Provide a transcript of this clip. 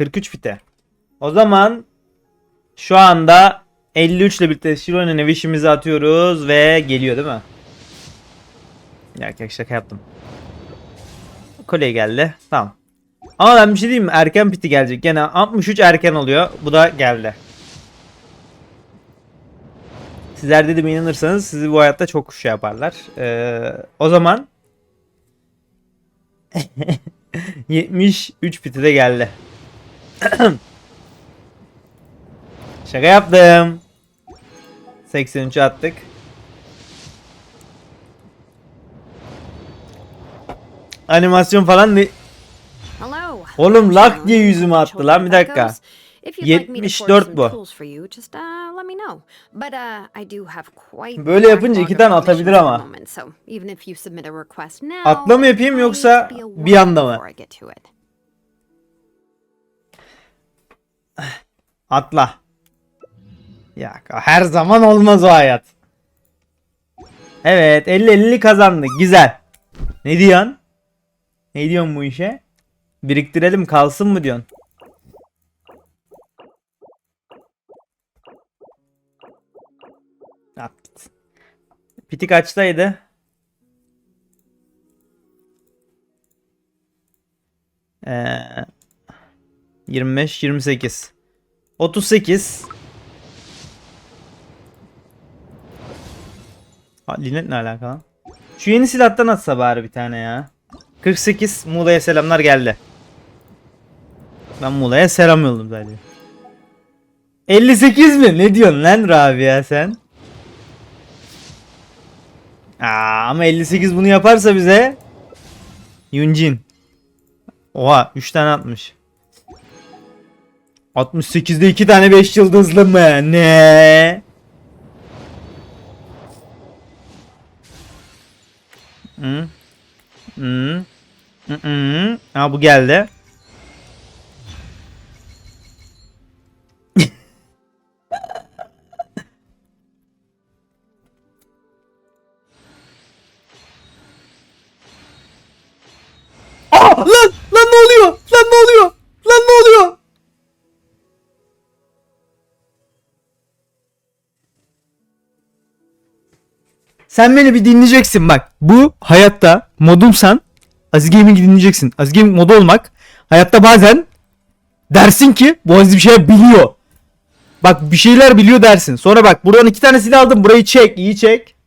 43 bite. O zaman şu anda 53 ile birlikte Shiro'nun ev işimizi atıyoruz ve geliyor değil mi? Ya şaka yaptım. Kolye geldi. Tamam. Ama ben bir şey diyeyim mi? Erken piti gelecek. Gene 63 erken oluyor. Bu da geldi. Sizler dedim inanırsanız sizi bu hayatta çok şey yaparlar. Ee, o zaman 73 piti de geldi. Şaka yaptım. 83 attık. Animasyon falan ne? Oğlum lak diye yüzüme attı lan bir dakika. Geckos. If you'd like me to forge 74 some bu. uh, uh, Böyle yapınca iki tane atabilir ama. Atla mı yapayım yoksa bir anda mı? Atla. Ya her zaman olmaz o hayat. Evet 50-50 kazandık. Güzel. Ne diyorsun? Ne diyorsun bu işe? Biriktirelim kalsın mı diyorsun? At git. Piti kaçtaydı? Ee, 25 28 38 Ha, Linet ne alakalı? Şu yeni silahtan atsa bari bir tane ya. 48 Muğla'ya selamlar geldi. Ben Muğla'ya selam yolladım zaten. 58 mi? Ne diyorsun lan Rabia sen? Aa, ama 58 bunu yaparsa bize Yunjin. Oha 3 tane atmış. 68'de 2 tane 5 yıldızlı mı? Ne? Hı? Hı? Hı. Ha bu geldi. Sen beni bir dinleyeceksin bak. Bu hayatta modumsan Aziz Gaming'i dinleyeceksin. Aziz Gaming modu olmak hayatta bazen dersin ki bu Aziz bir şey biliyor. Bak bir şeyler biliyor dersin. Sonra bak buradan iki tane silah aldım. Burayı çek. iyi çek.